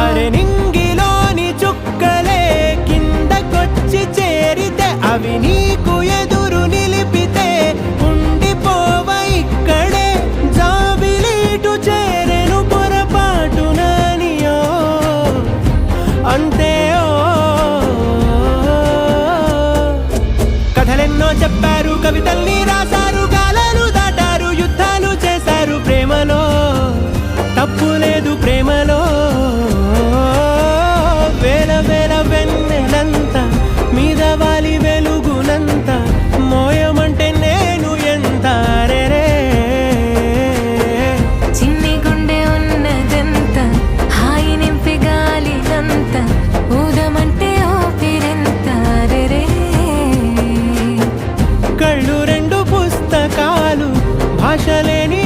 అరెనింగిలోని చుక్కలే కిందకొచ్చి చేరితే అవి నీకు ఎదురు నిలిపితే ఉండిపోవ ఇక్కడే. జాబిలీటు చేరెను పొరపాటు నానియో అంతే కథలెన్నో చెప్పారు కవితల్ని రాశారు కాలాలు దాటారు యుద్ధాలు చేశారు ప్రేమలో. తప్పు లేదు ప్రేమలో. కళ్ళు రెండు పుస్తకాలు భాషలేని